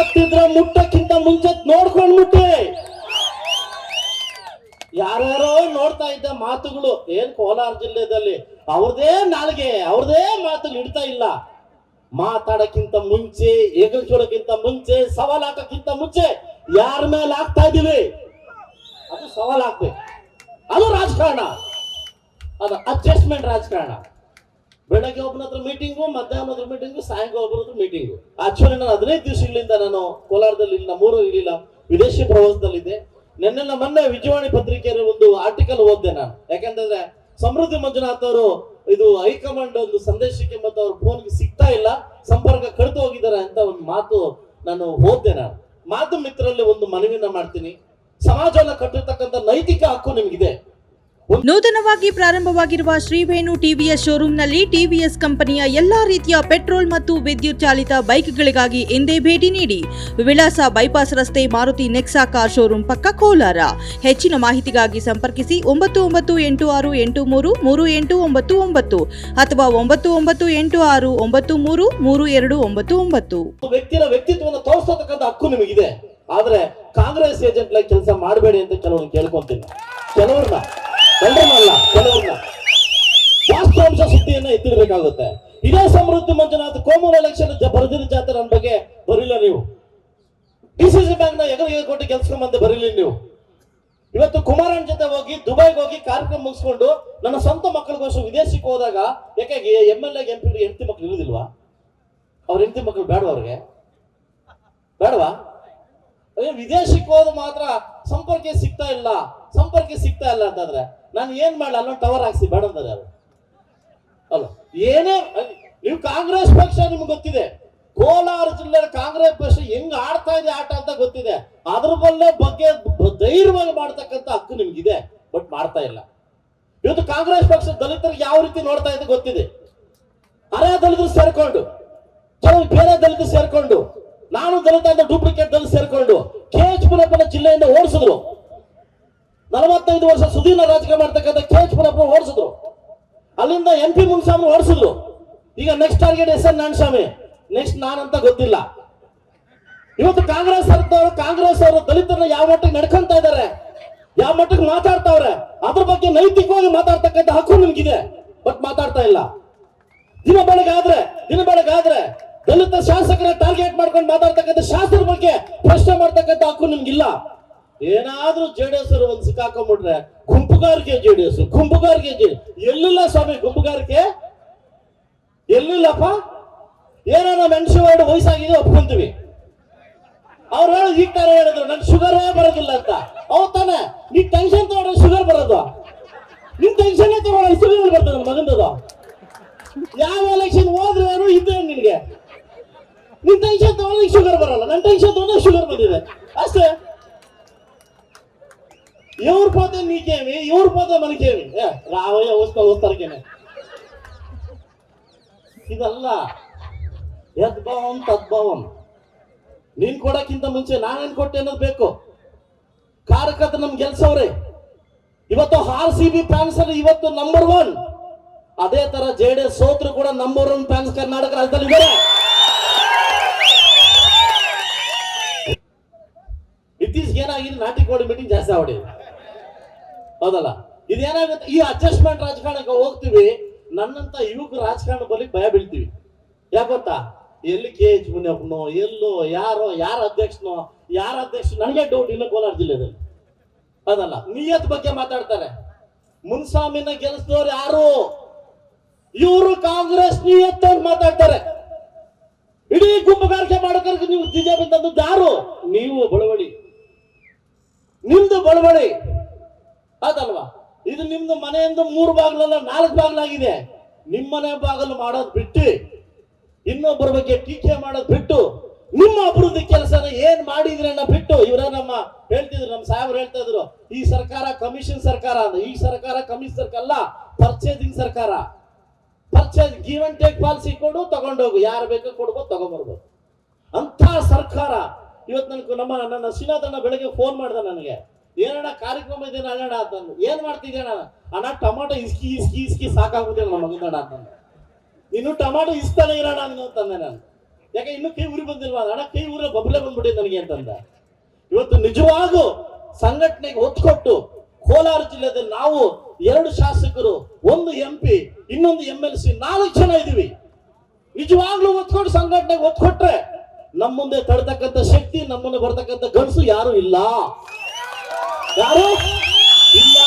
ತಾಕತ್ತಿದ್ರೆ ಮುಟ್ಟಕ್ಕಿಂತ ಮುಂಚೆ ನೋಡ್ಕೊಂಡ್ ಮುಟ್ಟಿ. ಯಾರ್ಯಾರೋ ನೋಡ್ತಾ ಇದ್ದ ಮಾತುಗಳು ಏನ್ ಕೋಲಾರ ಜಿಲ್ಲೆದಲ್ಲಿ, ಅವ್ರದೇ ನಾಲ್ಗೆ, ಅವ್ರದೇ ಮಾತುಗಳು ಇಡ್ತಾ ಇಲ್ಲ. ಮಾತಾಡಕ್ಕಿಂತ ಮುಂಚೆ ಎಗಲ್ಸೋಡಕ್ಕಿಂತ ಮುಂಚೆ, ಸವಾಲ್ ಹಾಕಕ್ಕಿಂತ ಮುಂಚೆ ಯಾರ ಮೇಲೆ ಹಾಕ್ತಾ ಇದೀವಿ ಅದು ಸವಾಲ್ ಹಾಕ್ಬೇಕು. ಅದು ರಾಜಕಾರಣ. ಅದು ಅಡ್ಜಸ್ಟ್ಮೆಂಟ್ ರಾಜಕಾರಣ. ಬೆಳಗ್ಗೆ ಒಬ್ಬನ ಹತ್ರ ಮೀಟಿಂಗು ಮಧ್ಯಾಹ್ನ ಹತ್ರ ಮೀಟಿಂಗು ಸಾಯಂಕಾಲ ಒಬ್ಬರ ಹತ್ರ ಮೀಟಿಂಗು ಆಕ್ಚುಲಿ ನಾನು ಹದಿನೈದು ದಿವಸಗಳಿಂದ ನಾನು ಕೋಲಾರದಲ್ಲಿ ಇಲ್ಲ ನಮ್ಮೂರು ಇರಲಿಲ್ಲ ವಿದೇಶಿ ಪ್ರವಾಸದಲ್ಲಿದ್ದೆ. ನಿನ್ನೆ ಮೊನ್ನೆ ವಿಜಯವಾಣಿ ಪತ್ರಿಕೆಯಲ್ಲಿ ಒಂದು ಆರ್ಟಿಕಲ್ ಓದಿದೆ ನಾನು. ಯಾಕಂತಂದ್ರೆ ಸಮೃದ್ಧಿ ಮಂಜುನಾಥ್ ಅವರು ಇದು ಹೈಕಮಾಂಡ್ ಒಂದು ಸಂದೇಶಕ್ಕೆ ಮತ್ತು ಅವ್ರ ಫೋನ್ಗೆ ಸಿಗ್ತಾ ಇಲ್ಲ, ಸಂಪರ್ಕ ಕಳೆದು ಹೋಗಿದ್ದಾರೆ ಅಂತ ಒಂದು ಮಾತು ನಾನು ಓದ್ದೆ ನಾನು. ಮಾತು ಮಿತ್ರರಲ್ಲಿ ಒಂದು ಮನವಿನ ಮಾಡ್ತೀನಿ. ಸಮಾಜವನ್ನು ಕಟ್ಟಿರ್ತಕ್ಕಂಥ ನೈತಿಕ ಹಕ್ಕು ನಿಮ್ಗಿದೆ. ನೂತನವಾಗಿ ಪ್ರಾರಂಭವಾಗಿರುವ ಶ್ರೀವೇಣು ಟಿವಿಎಸ್ ಶೋರೂಂನಲ್ಲಿ ಟಿವಿಎಸ್ ಕಂಪನಿಯ ಎಲ್ಲಾ ರೀತಿಯ ಪೆಟ್ರೋಲ್ ಮತ್ತು ವಿದ್ಯುತ್ ಚಾಲಿತ ಬೈಕ್ಗಳಿಗಾಗಿ ಎಂದೇ ಭೇಟಿ ನೀಡಿ ವಿಳಾಸ ಬೈಪಾಸ್ ರಸ್ತೆ ಮಾರುತಿ ನೆಕ್ಸಾ ಕಾರ್ ಶೋರೂಂ ಪಕ್ಕ ಕೋಲಾರ. ಹೆಚ್ಚಿನ ಮಾಹಿತಿಗಾಗಿ ಸಂಪರ್ಕಿಸಿ ಒಂಬತ್ತು ಒಂಬತ್ತು ಎಂಟು ಆರು ಎಂಟು ಮೂರು ಮೂರು ಎಂಟು ಒಂಬತ್ತು ಒಂಬತ್ತು ಅಥವಾ ಒಂಬತ್ತು ಒಂಬತ್ತು ಎಂಟು ಆರು ಒಂಬತ್ತು ಮೂರು ಮೂರು ಎರಡು ಒಂಬತ್ತು ಒಂಬತ್ತು. ವ್ಯಕ್ತಿಯ ವ್ಯಕ್ತಿತ್ವವನ್ನು ತೋರಿಸತಕ್ಕಂಥ ಹಕ್ಕು ನಿಮಗಿದೆ. ಆದ್ರೆ ಕಾಂಗ್ರೆಸ್ ಏಜೆಂಟ್ ಕೆಲಸ ಮಾಡಬೇಡಿ ಅಂತ ಕೆಲವರು ಕೇಳ್ಕೊಂತೀನಿ. ಕೆಲವ್ರನ್ನ ಎಲ್ಲರನ್ನಲ್ಲ, ಕೆಲವ್ರನ್ನ. ವಾಸ್ತವಾಂಶ ಸುದ್ದಿಯನ್ನ ಎತ್ತಿರ್ಬೇಕಾಗುತ್ತೆ ಇದೇ ಸಮೃದ್ಧಿ ಮಂಜುನಾಥ್ ಕೋಮಲ ಎಲೆಕ್ಷನ್ ಬರೆದಿನ ಜಾತ್ರೆ ನನ್ನ ಬಗ್ಗೆ ಬರಿಲ್ಲ ನೀವು. ಡಿ ಸಿ ಸಿ ಬ್ಯಾಂಕ್ನ ಎಗರಿಗೆ ಕೊಟ್ಟು ಕೆಲ್ಸಕ್ಕೆ ಬಂದೆ, ಬರೀಲಿ ನೀವು. ಇವತ್ತು ಕುಮಾರನ್ ಜೊತೆ ಹೋಗಿ, ದುಬೈಗೆ ಹೋಗಿ ಕಾರ್ಯಕ್ರಮ ಮುಗಿಸ್ಕೊಂಡು ನನ್ನ ಸ್ವಂತ ಮಕ್ಕಳಿಗೋಸ್ಕರ ವಿದೇಶಕ್ಕೆ ಹೋದಾಗ ಯಾಕೆ M L A M P ಹೆಂಡತಿ ಮಕ್ಳು ಇರುದಿಲ್ವಾ? ಅವ್ರ ಹೆಂಡತಿ ಮಕ್ಕಳು ಬೇಡವಾ ಅವ್ರಿಗೆ? ಬೇಡವಾ? ವಿದೇಶಕ್ಕೆ ಹೋದ ಮಾತ್ರ ಸಂಪರ್ಕ ಸಿಗ್ತಾ ಇಲ್ಲ, ಸಂಪರ್ಕ ಸಿಗ್ತಾ ಇಲ್ಲ ಅಂತಂದ್ರೆ. ನಾನು ಏನ್ ಮಾಡಲ್ಲ ಅಲ್ಲ ಟವರ್ ಹಾಕ್ಸಿ ಬೇಡ ಅಂತಾರೆ ಯಾರು? ಅಲ್ಲ, ಏನೇ ನೀವು ಕಾಂಗ್ರೆಸ್ ಪಕ್ಷ ನಿಮ್ಗೆ ಗೊತ್ತಿದೆ. ಕೋಲಾರ ಜಿಲ್ಲೆ ಕಾಂಗ್ರೆಸ್ ಪಕ್ಷ ಹೆಂಗ್ ಆಡ್ತಾ ಇದೆ ಆಟ ಅಂತ ಗೊತ್ತಿದೆ. ಅದ್ರ ಬಲ್ಲೇ ಬಗ್ಗೆ ಧೈರ್ಯವಾಗಿ ಮಾಡ್ತಕ್ಕಂಥ ಹಕ್ಕು ನಿಮ್ಗಿದೆ, ಬಟ್ ಮಾಡ್ತಾ ಇಲ್ಲ. ಇವತ್ತು ಕಾಂಗ್ರೆಸ್ ಪಕ್ಷ ದಲಿತರಿಗೆ ಯಾವ ರೀತಿ ನೋಡ್ತಾ ಇದೆ ಗೊತ್ತಿದೆ. ಅರೆ ದಲಿತರು ಸೇರ್ಕೊಂಡು ಕೆಲವು ಬೇರೆ ದಲಿತರು ಸೇರ್ಕೊಂಡು, ನಾನು ದಲಿತ ಅಂತ ಡೂಪ್ಲಿಕೇಟ್ ದಲಿತ ಸೇರ್ಕೊಂಡು ಕೆ ಎಚ್ ಪುರಪ್ಪನ ಜಿಲ್ಲೆಯಿಂದ ಓಡಿಸಿದ್ರು. ನಲವತ್ತೈದು ವರ್ಷ ಸುದೀರ್ಣ ರಾಜಕೀಯ ಮಾಡ್ತಕ್ಕಂಥ ಕೆ ಎಚ್ ಪುರಪ್ಪ ಓಡಿಸಿದ್ರು. ಅಲ್ಲಿಂದ ಎಂ ಪಿ ಮುನ್ಸ್ವಾಮಿ ಓಡಿಸಿದ್ರು ಈಗ next target S N Narayanaswamy. Next ನಾನಂತ ಗೊತ್ತಿಲ್ಲ. ಇವತ್ತು ಕಾಂಗ್ರೆಸ್ ಸರ್ಕಾರ, ಕಾಂಗ್ರೆಸ್ ಅವರು ದಲಿತರನ್ನ ಯಾವ ಮಟ್ಟಿಗೆ ನಡ್ಕೊಂತ ಇದ್ದಾರೆ, ಯಾವ ಮಟ್ಟಕ್ಕೆ ಮಾತಾಡ್ತಾವ್ರೆ, ಅದ್ರ ಬಗ್ಗೆ ನೈತಿಕವಾಗಿ ಮಾತಾಡ್ತಕ್ಕಂಥ ಹಕ್ಕು ನಿಮ್ಗಿದೆ. ಬಟ್ ಮಾತಾಡ್ತಾ ಇಲ್ಲ. ದಿನ ಬೆಳಗಾದ್ರೆ ದಿನ ಬೆಳಗಾದ್ರೆ ದಲಿತ ಶಾಸಕರ ಟಾರ್ಗೆಟ್ ಮಾಡ್ಕೊಂಡು ಮಾತಾಡ್ತಕ್ಕಂಥ ಶಾಸಕರ ಬಗ್ಗೆ ಪ್ರಶ್ನೆ ಮಾಡ್ತಕ್ಕಂಥ ಹಕ್ಕು ನಿಮ್ಗಿಲ್ಲ. ಏನಾದ್ರೂ ಜೆಡಿಎಸ್ ಅವರು ಒಂದು ಸಿಕ್ಕಾಕೊಂಡ್ಬಿಟ್ರೆ ಗುಂಪುಗಾರಿಕೆ ಜೆಡಿಎಸ್ ಗುಂಪುಗಾರಿಕೆ ಜೆ ಎಲ್ಲಿಲ್ಲ ಸ್ವಾಮಿ ಗುಂಪುಗಾರಿಕೆ? ಎಲ್ಲಿಲ್ಲಪ್ಪ? ಏನೋ ನಮ್ಮ ಮೆಣಸಿನವಾಡು ವಯಸ್ಸಾಗಿದೆ ಒಪ್ಕೊಂತೀವಿ. ಅವ್ರು ಹೇಳಿ ಈ ತರ ಹೇಳಿದ್ರು. ನನ್ ಶುಗರ್ ಬರೋದಿಲ್ಲ ಅಂತ. ಅವ್ ತಾನೆ, ನೀ ಟೆನ್ಷನ್ ತಗೊಂಡ್ರೆ ಶುಗರ್ ಬರೋದು. ನಿನ್ ಟೆನ್ಷನ್ ತಗೊಂಡ್ರೆ ಶುಗರ್ ಬರ್ತದೆ ನನ್ನ ಮಗಂದದು ಯಾವ ಎಲೆಕ್ಷನ್ ಹೋದ್ರೆ ಏನು ಇದ್ದೇ ನಿನ್ಗೆ? ನಿನ್ ಟೆನ್ಷನ್ ತಗೊಂಡ್ರೆ ಶುಗರ್ ಬರಲ್ಲ. ನನ್ ಟೆನ್ಷನ್ ತಗೊಂಡ್ರೆ ಶುಗರ್ ಬಂದಿದೆ. ಅಷ್ಟೇ. ఎవరి పోతే నీకేమి ఎవరి పోతే మనకేమి రావయ్య వస్తా వస్తారకేనే ಇದಲ್ಲ ಯದ್ಭವಂ ತದ್ಭವಂ ನೀನ್ ಕೊಡಕ್ಕಿಂತ ಮುಂಚೆ ನಾನೇನ್ ಕೊಟ್ಟೆ ಅನ್ನೋದು ಬೇಕು. ಕಾರ್ಯಕರ್ತ ನಮ್ ಗೆಲ್ಸವ್ರೆ. ಇವತ್ತು ಆರ್ ಸಿ ಬಿ ಫ್ಯಾನ್ಸ್ ಅಲ್ಲಿ ಇವತ್ತು ನಂಬರ್ ಒನ್ ಅದೇ ತರ ಜೆ ಡಿ ಎಸ್ ಸೋತ್ರು ಕೂಡ ನಂಬರ್ ಒನ್ ಫ್ಯಾನ್ಸ್ ಕರ್ನಾಟಕ ರಾಜ್ಯದಲ್ಲಿ ಇದ್ದಾರೆ ಇತ್ತೀಚೆಗೆ ಏನಾಗಿದೆ ನಾಟಿ ಕೋಡಿ ಮೀಟಿಂಗ್ ಜಾಸ್ತಿ ಆಗಿದೆ ಹೌದಲ್ಲ? ಇದೇನಾಗುತ್ತೆ? ಈ ಅಡ್ಜಸ್ಟ್ಮೆಂಟ್ ರಾಜಕಾರಣಕ್ಕೆ ಹೋಗ್ತೀವಿ, ನನ್ನಂತ ಯುವಕ ರಾಜಕಾರಣ ಬಲಿ ಭಯ ಬೀಳ್ತೀವಿ. ಯಾಕೆ ಗೊತ್ತಾ? ಎಲ್ಲಿ ಕೆ ಎಚ್ ಮುನಿಯಪ್ಪನೋ, ಎಲ್ಲೋ ಯಾರೋ, ಯಾರ ಅಧ್ಯಕ್ಷನೋ, ಯಾರ ಅಧ್ಯಕ್ಷ ನನಗೆ ಡೌಟ್ ಇಲ್ಲ ಕೋಲಾರ ಜಿಲ್ಲೆದಲ್ಲಿ ಅದಲ್ಲ ನಿಯತ್ ಬಗ್ಗೆ ಮಾತಾಡ್ತಾರೆ. ಮುನ್ಸ್ವಾಮಿನ ಗೆಲ್ಲಿಸಿದವ್ರು ಯಾರು? ಇವರು ಕಾಂಗ್ರೆಸ್ ನಿಯತ್ ಅಂತ ಮಾತಾಡ್ತಾರೆ. ಇಡೀ ಗುಂಪುಗಾರಿಕೆ ಮಾಡೋಕೆ ನೀವು ಬಿಜೆಪಿ ತಂದದ್ದು ಯಾರು? ನೀವು ಬಳುವಳಿ. ನಿಮ್ದು ಬಳವಳಿ. ಅದಲ್ವಾ ಇದು ನಿಮ್ದು ಮನೆಯಿಂದ ಮೂರು ಬಾಗಿಲಲ್ಲ ನಾಲ್ಕು ಬಾಗಿಲಾಗಿದೆ. ನಿಮ್ಮನೆ ಬಾಗಿಲು ಮಾಡೋದು ಬಿಟ್ಟು, ಇನ್ನೊಬ್ಬರ ಬಗ್ಗೆ ಟೀಕೆ ಮಾಡೋದು ಬಿಟ್ಟು, ನಿಮ್ಮ ಅಭಿವೃದ್ಧಿ ಕೆಲಸನ ಏನ್ ಮಾಡಿದ್ರನ್ನ ಬಿಟ್ಟು, ಇವರ ನಮ್ಮ ಹೇಳ್ತಿದ್ರು, ನಮ್ಮ ಸಾಹೇಬ್ರು ಹೇಳ್ತಾ ಇದ್ರು, ಈ ಸರ್ಕಾರ ಕಮಿಷನ್ ಸರ್ಕಾರ ಅಂದ್ರೆ ಈ ಸರ್ಕಾರ ಕಮಿಷನ್ ಸರ್ಕಾರ ಅಲ್ಲ ಪರ್ಚೇಸಿಂಗ್ ಸರ್ಕಾರ. Purchase give and take policy ಕೊಡು ತಗೊಂಡೋಗು ಯಾರು ಬೇಕೋ ಕೊಡ್ಬೋದು ತಗೊಂಡ್ಬರ್ಬೋದು ಅಂತ ಸರ್ಕಾರ. ಇವತ್ತು ನನ್ಗೆ ನಮ್ಮ ನನ್ನ ಶ್ರೀನಾಥಣ್ಣ ಬೆಳಗ್ಗೆ ಫೋನ್ ಮಾಡ್ದ ನನಗೆ. ಏನಣ್ಣ ಕಾರ್ಯಕ್ರಮ ಇದೇನ ಅಣ್ಣ ಅಂತಂದು ಏನ್ ಮಾಡ್ತಿದ್ದೇನ ಅಣ್ಣ? ಟೊಮಾಟೊ ಇಸ್ಕಿ ಇಸ್ಕಿ ಇಸ್ಕಿ ಸಾಕಾಗುತ್ತೆ ನಮ್ಮ ಮಗನ ಅಂತಂದು ನೀನು ಟೊಮಾಟೊ ಇಸ್ತಾನೆ ಇರೋಣ ನೀನು ಅಂತಂದೆ ನಾನು. ಯಾಕೆ, ಇನ್ನು ಕೈ ಉರಿ ಬಂದಿಲ್ವಾ? ಅಣ್ಣ, ಕೈ ಊರ ಬಬ್ಲೆ ಬಂದ್ಬಿಡಿ ನನಗೆ ಅಂತಂದ ಇವತ್ತು ನಿಜವಾಗೂ ಸಂಘಟನೆಗೆ ಒತ್ತು ಕೋಲಾರ ಜಿಲ್ಲೆಯಲ್ಲಿ ನಾವು ಎರಡು ಶಾಸಕರು, ಒಂದು ಎಂ ಪಿ ಇನ್ನೊಂದು ಎಂ ಎಲ್ ಸಿ ನಾಲ್ಕು ಜನ ಇದೀವಿ ನಿಜವಾಗ್ಲೂ ಒತ್ಕೊಂಡು ಸಂಘಟನೆಗೆ ಒತ್ತು ಕೊಟ್ರೆ ನಮ್ಮ ಮುಂದೆ ತಡತಕ್ಕಂಥ ಶಕ್ತಿ, ನಮ್ಮನ್ನು ಬರ್ತಕ್ಕಂಥ ಗಂಡಸು ಯಾರು ಇಲ್ಲ. ಯಾರು ಇಲ್ಲ